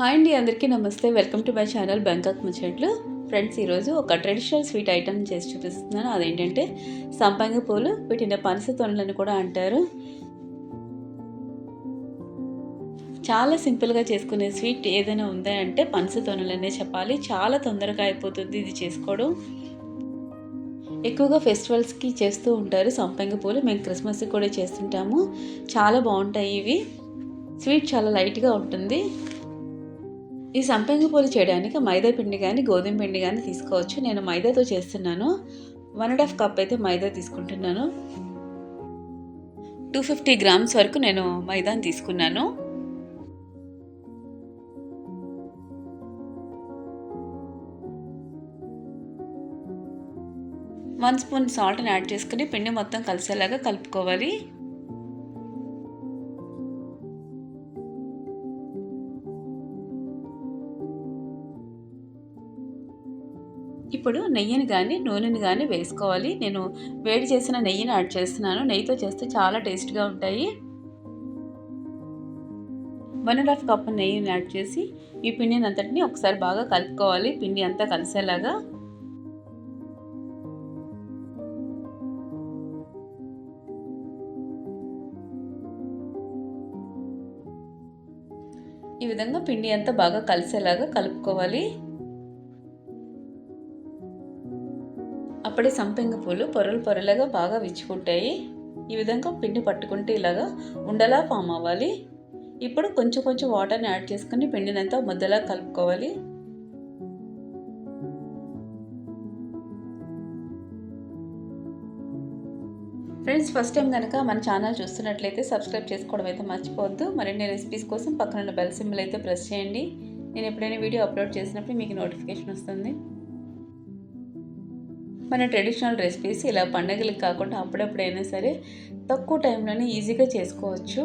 Hi అండి అందరికీ నమస్తే. Welcome to my channel Bangkok ముచ్చట్లు ఫ్రెండ్స్ ఈరోజు ఒక ట్రెడిషనల్ స్వీట్ ఐటమ్ చేసి చూపిస్తున్నాను. అదేంటంటే సంపంగి పూలు వీటిని పనస తొనలని కూడా అంటారు. చాలా సింపుల్గా చేసుకునే స్వీట్ ఏదైనా ఉందా అంటే పనస తొనలనే చెప్పాలి. చాలా తొందరగా అయిపోతుంది ఇది చేసుకోవడం. ఎక్కువగా ఫెస్టివల్స్కి చేస్తూ ఉంటారు సంపంగి పూలు. మేము క్రిస్మస్కి కూడా చేస్తుంటాము. చాలా బాగుంటాయి ఇవి. స్వీట్ చాలా లైట్గా ఉంటుంది. ఈ సంపంగి పూలు చేయడానికి మైదా పిండి కానీ గోధుమ పిండి కానీ తీసుకోవచ్చు. నేను మైదాతో చేస్తున్నాను. వన్ అండ్ హాఫ్ కప్ అయితే మైదా తీసుకుంటున్నాను. టూ ఫిఫ్టీ గ్రామ్స్ వరకు నేను మైదాని తీసుకున్నాను. వన్ స్పూన్ సాల్ట్ని యాడ్ చేసుకుని పిండి మొత్తం కలిసేలాగా కలుపుకోవాలి. ఇప్పుడు నెయ్యిని కానీ నూనెని కానీ వేసుకోవాలి. నేను వేడి చేసిన నెయ్యిని యాడ్ చేస్తున్నాను. నెయ్యితో చేస్తే చాలా టేస్ట్గా ఉంటాయి. వన్ అండ్ హాఫ్ కప్ నెయ్యిని యాడ్ చేసి ఈ పిండిని అంతటిని ఒకసారి బాగా కలుపుకోవాలి. పిండి అంతా కలిసేలాగా. ఈ విధంగా పిండి అంతా బాగా కలిసేలాగా కలుపుకోవాలి. అప్పుడే సంపెంగ పూలు పొరలు పొరలుగా బాగా విచ్చుకుంటాయి. ఈ విధంగా పిండి పట్టుకుంటే ఇలాగా ఉండలా ఫామ్ అవ్వాలి. ఇప్పుడు కొంచెం కొంచెం వాటర్ని యాడ్ చేసుకుని పిండినంతా ముద్దలా కలుపుకోవాలి. ఫ్రెండ్స్ ఫస్ట్ టైం కనుక మన ఛానల్ చూస్తున్నట్లయితే సబ్స్క్రైబ్ చేసుకోవడం అయితే మర్చిపోవద్దు. మరిన్ని రెసిపీస్ కోసం పక్కన బెల్ సింబల్ అయితే ప్రెస్ చేయండి. నేను ఎప్పుడైనా వీడియో అప్లోడ్ చేసినప్పుడు మీకు నోటిఫికేషన్ వస్తుంది. మన ట్రెడిషనల్ రెసిపీస్ ఇలా పండగలకు కాకుండా అప్పుడప్పుడైనా సరే తక్కువ టైంలోనే ఈజీగా చేసుకోవచ్చు.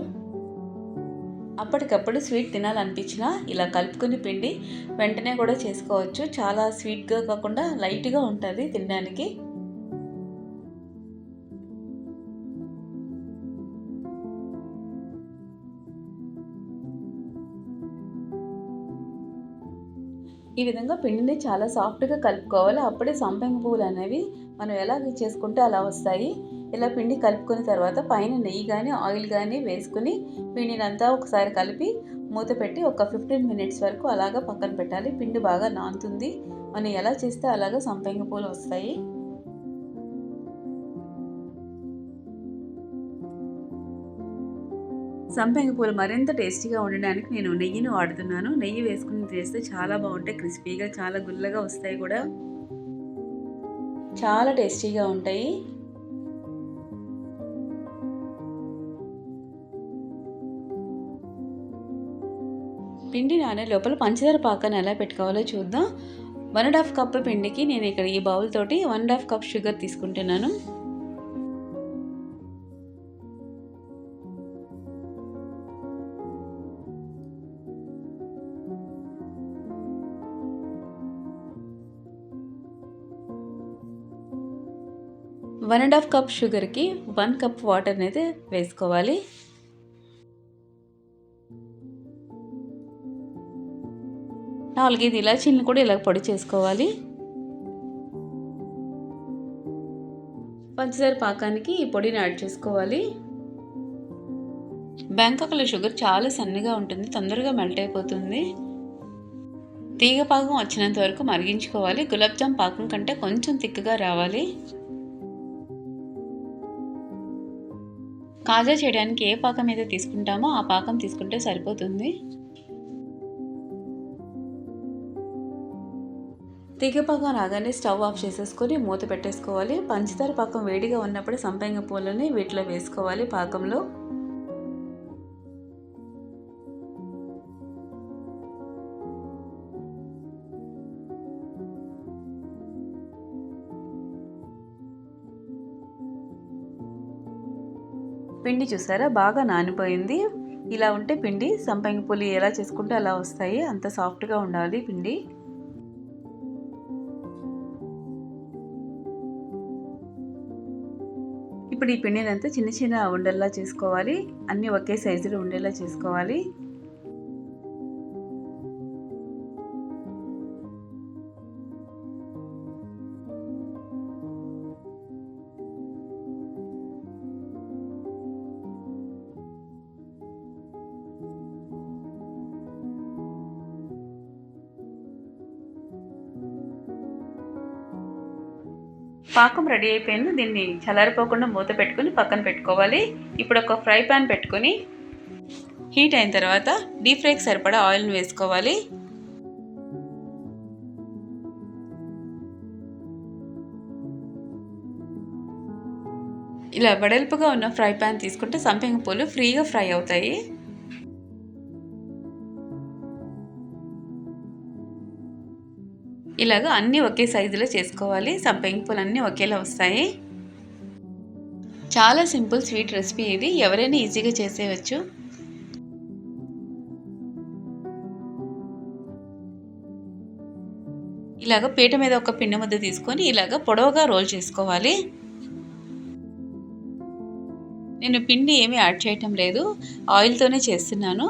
అప్పటికప్పుడు స్వీట్ తినాలనిపించినా ఇలా కలుపుకుని పిండి వెంటనే కూడా చేసుకోవచ్చు. చాలా స్వీట్గా కాకుండా లైట్గా ఉంటుంది తినడానికి. ఈ విధంగా పిండిని చాలా సాఫ్ట్గా కలుపుకోవాలి. అప్పుడే సంపెంగ పువ్వులు అనేవి మనం ఎలా చేసుకుంటే అలా వస్తాయి. ఇలా పిండి కలుపుకున్న తర్వాత పైన నెయ్యి కానీ ఆయిల్ కానీ వేసుకుని పిండిని అంతా ఒకసారి కలిపి మూత పెట్టి ఒక ఫిఫ్టీన్ మినిట్స్ వరకు అలాగా పక్కన పెట్టాలి. పిండి బాగా నానుతుంది. మనం ఎలా చేస్తే అలాగా సంపెంగ పూలు వస్తాయి. సంపెంగ పూలు మరింత టేస్టీగా ఉండడానికి నేను నెయ్యిని వాడుతున్నాను. నెయ్యి వేసుకుని చేస్తే చాలా బాగుంటాయి క్రిస్పీగా చాలా గుల్లగా వస్తాయి కూడా. చాలా టేస్టీగా ఉంటాయి. పిండి నానే లోపల పంచదార పాకాన్ని ఎలా పెట్టుకోవాలో చూద్దాం. వన్ అండ్ హాఫ్ కప్ పిండికి నేను ఇక్కడ ఈ బౌల్ తోటి one and half cup sugar తీసుకుంటున్నాను. వన్ అండ్ హాఫ్ కప్ షుగర్కి వన్ కప్ వాటర్ అయితే వేసుకోవాలి. నాలుగైదు ఇలాచీలను కూడా ఇలా పొడి చేసుకోవాలి. పంచదార పాకానికి ఈ పొడిని యాడ్ చేసుకోవాలి. బ్యాంకాక్లో షుగర్ చాలా సన్నగా ఉంటుంది తొందరగా మెల్ట్ అయిపోతుంది. తీగ పాకం వచ్చినంత వరకు మరిగించుకోవాలి. గులాబ్జామ్ పాకం కంటే కొంచెం తిక్కగా రావాలి. కాజా చేయడానికి ఏ పాకం అయితే తీసుకుంటామో ఆ పాకం తీసుకుంటే సరిపోతుంది. తీగపాకం రాగానే స్టవ్ ఆఫ్ చేసేసుకొని మూత పెట్టేసుకోవాలి. పంచదార పాకం వేడిగా ఉన్నప్పుడు సంపంగ పూలని వీటిలో వేసుకోవాలి పాకంలో. పిండి చూసారా? బాగా నానిపోయింది. ఇలా ఉంటే పిండి సంపంగి పులి ఎలా చేసుకుంటే అలా వస్తాయి. అంత సాఫ్ట్గా ఉండాలి పిండి. ఇప్పుడు ఈ పిండిని అంతా చిన్న చిన్న ఉండల్లా చేసుకోవాలి. అన్నీ ఒకే సైజులో ఉండేలా చేసుకోవాలి. పాకం రెడీ అయిపోయింది. దీన్ని చల్లారిపోకుండా మూత పెట్టుకుని పక్కన పెట్టుకోవాలి. ఇప్పుడు ఒక ఫ్రై పాన్ పెట్టుకొని హీట్ అయిన తర్వాత డీప్ ఫ్రైకి సరిపడా ఆయిల్ని వేసుకోవాలి. ఇలా వెడల్పుగా ఉన్న ఫ్రై పాన్ తీసుకుంటే సంపెంగ పూలు ఫ్రీగా ఫ్రై అవుతాయి. ఇలాగ అన్నీ ఒకే సైజులో చేసుకోవాలి. సంపెంగ పూలు అన్నీ ఒకేలా వస్తాయి. చాలా సింపుల్ స్వీట్ రెసిపీ ఇది. ఎవరైనా ఈజీగా చేసేయచ్చు ఇలాగ పీట మీద ఒక పిండి ముద్ద తీసుకొని ఇలాగ పొడవుగా రోల్ చేసుకోవాలి. నేను పిండి ఏమీ యాడ్ చేయటం లేదు. ఆయిల్తోనే చేస్తున్నాను.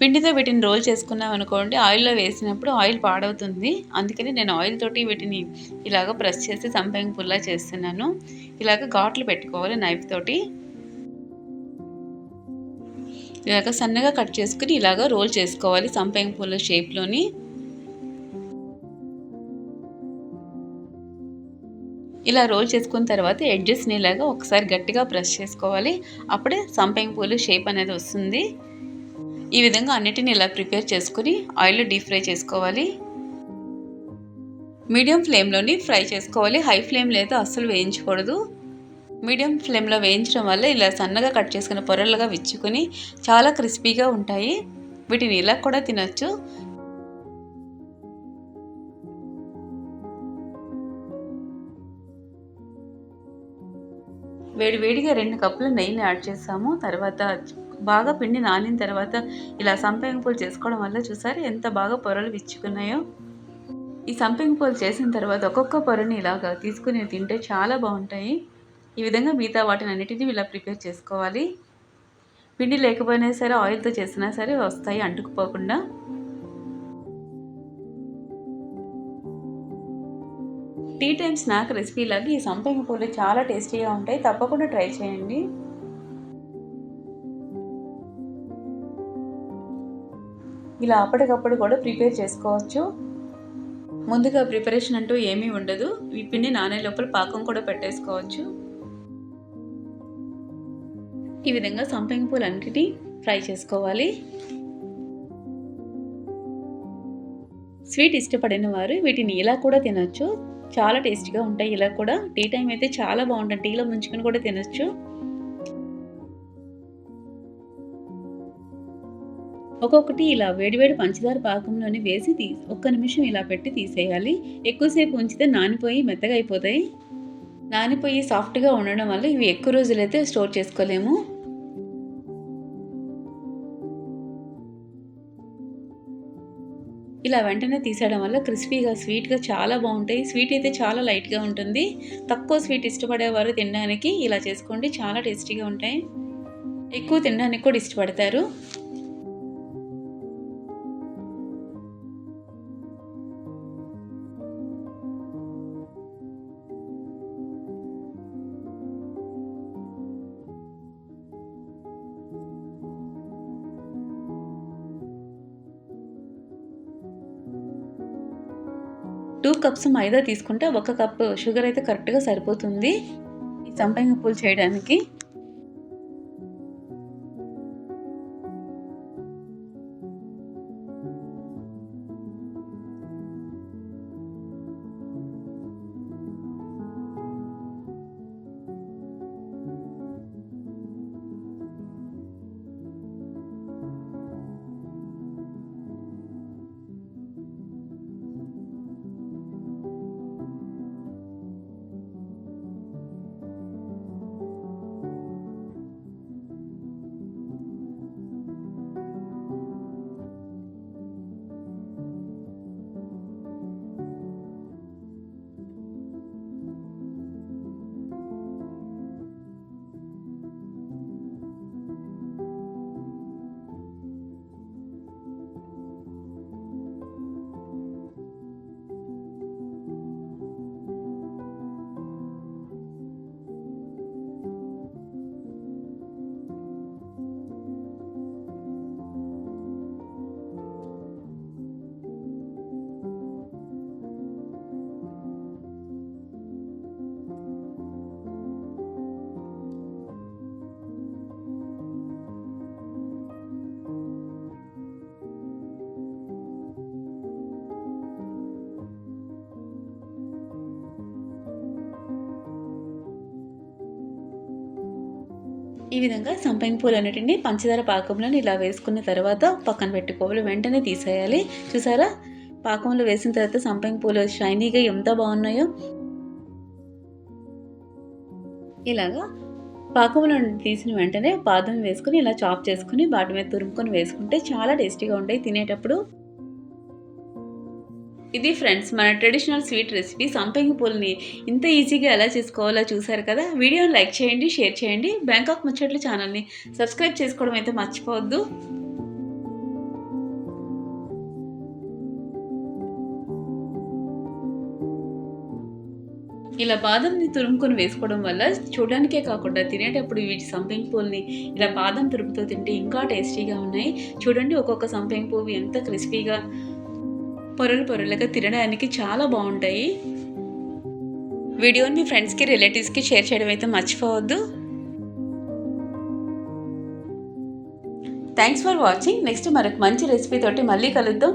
పిండితో వీటిని రోల్ చేసుకున్నాం అనుకోండి ఆయిల్లో వేసినప్పుడు ఆయిల్ పాడవుతుంది. అందుకని నేను ఆయిల్ తోటి వీటిని ఇలాగ ప్రెస్ చేసి సంపంగి పుల్లా చేస్తున్నాను. ఇలాగ ఘాట్లు పెట్టుకోవాలి నైఫ్ తోటి. ఇలాగ సన్నగా కట్ చేసుకుని ఇలాగ రోల్ చేసుకోవాలి సంపంగి పుల్ల షేప్లోని. ఇలా రోల్ చేసుకున్న తర్వాత ఎడ్జెస్ని ఇలాగా ఒకసారి గట్టిగా ప్రెస్ చేసుకోవాలి. అప్పుడే సంపంగి పూలు షేప్ అనేది వస్తుంది. ఈ విధంగా అన్నిటిని ఇలా ప్రిపేర్ చేసుకుని ఆయిల్లో డీప్ ఫ్రై చేసుకోవాలి. మీడియం ఫ్లేమ్లోని ఫ్రై చేసుకోవాలి. హై ఫ్లేమ్ లేదా అస్సలు వేయించకూడదు. మీడియం ఫ్లేమ్లో వేయించడం వల్ల ఇలా సన్నగా కట్ చేసుకున్న పొరలుగా విచ్చుకొని చాలా క్రిస్పీగా ఉంటాయి. వీటిని ఇలా కూడా తినచ్చు. వేడి వేడిగా రెండు కప్పులు నెయ్యిని యాడ్ చేసాము. తర్వాత బాగా పిండి నానిన తర్వాత ఇలా సంపెంగ పూలు చేసుకోవడం వల్ల చూసారు ఎంత బాగా పొరలు విచ్చుకున్నాయో? ఈ సంపెంగ పూలు చేసిన తర్వాత ఒక్కొక్క పొరని ఇలాగా తీసుకుని తింటే చాలా బాగుంటాయి. ఈ విధంగా మిగతా వాటిని అన్నిటినీ ఇలా ప్రిపేర్ చేసుకోవాలి. పిండి లేకపోయినా సరే ఆయిల్తో చేసినా సరే వస్తాయి అంటుకుపోకుండా. టీ టైమ్ స్నాక్ రెసిపీ లాగా ఈ సంపంగి పూలు చాలా టేస్టీగా ఉంటాయి. తప్పకుండా ట్రై చేయండి. ఇలా అప్పటికప్పుడు కూడా ప్రిపేర్ చేసుకోవచ్చు. ముందుగా ప్రిపరేషన్ అంటూ ఏమీ ఉండదు. ఈ పిండి నానే లోపల పాకం కూడా పెట్టేసుకోవచ్చు. ఈ విధంగా సంపంగి పూలు అన్నిటినీ ఫ్రై చేసుకోవాలి. స్వీట్ ఇష్టపడిన వారు వీటిని ఇలా కూడా తినొచ్చు. చాలా టేస్టీగా ఉంటాయి. ఇలా కూడా టీ టైం అయితే చాలా బాగుంటుంది. టీలో ముంచుకొని కూడా తినొచ్చు. ఒక్కొక్కటి ఇలా వేడివేడి పంచదార పాకంలోని వేసి తీ ఒక్క నిమిషం ఇలా పెట్టి తీసేయాలి. ఎక్కువసేపు ఉంచితే నానిపోయి మెత్తగా అయిపోతాయి. నానిపోయి సాఫ్ట్గా ఉండడం వల్ల ఇవి ఎక్కువ రోజులైతే స్టోర్ చేసుకోలేము. ఇలా వెంటనే తీసేయడం వల్ల క్రిస్పీగా స్వీట్గా చాలా బాగుంటాయి. స్వీట్ అయితే చాలా లైట్గా ఉంటుంది. తక్కువ స్వీట్ ఇష్టపడేవారు తినడానికి ఇలా చేసుకోండి. చాలా టేస్టీగా ఉంటాయి. ఎక్కువ తినడానికి కూడా ఇష్టపడతారు. టూ కప్స్ మైదా తీసుకుంటే ఒక కప్ షుగర్ అయితే కరెక్ట్గా సరిపోతుంది. ఈ సంపంగి పూలు చేయడానికి. ఈ విధంగా సంపంగి పూలు అనేటివి పంచదార పాకంలోని ఇలా వేసుకున్న తర్వాత పక్కన పెట్టుకోవాలి వెంటనే తీసేయాలి. చూసారా? పాకంలో వేసిన తర్వాత సంపంగి పూలు షైనీగా ఎంత బాగున్నాయో. ఇలాగా పాకంలో తీసిన వెంటనే బాదం వేసుకుని ఇలా చాప్ చేసుకుని వాటి మీద తురుముకొని వేసుకుంటే చాలా టేస్టీగా ఉంటాయి. తినేటప్పుడు ఇది ఫ్రెండ్స్ మన ట్రెడిషనల్ స్వీట్ రెసిపీ సంపంగి పూలని ఇంత ఈజీగా ఎలా చేసుకోవాలో చూసారు కదా? వీడియోని లైక్ చేయండి షేర్ చేయండి. బ్యాంకాక్ ముచ్చట్లు ఛానల్ని సబ్స్క్రైబ్ చేసుకోవడం అయితే మర్చిపోవద్దు. ఇలా బాదంని తురుముకొని వేసుకోవడం వల్ల చూడడానికే కాకుండా తినేటప్పుడు వీటి సంపెంగి పూలని ఇలా బాదం తురుముతో తింటే ఇంకా టేస్టీగా ఉన్నాయి. చూడండి ఒక్కొక్క సంపెంగి పువ్వు ఎంత క్రిస్పీగా పొరలు పొరలుగా తినడానికి చాలా బాగుంటాయి. వీడియోని మీ ఫ్రెండ్స్కి రిలేటివ్స్కి షేర్ చేయడం అయితే మర్చిపోవద్దు. థ్యాంక్స్ ఫర్ వాచింగ్ నెక్స్ట్ మరొక మంచి రెసిపీ తోటి మళ్ళీ కలుద్దాం.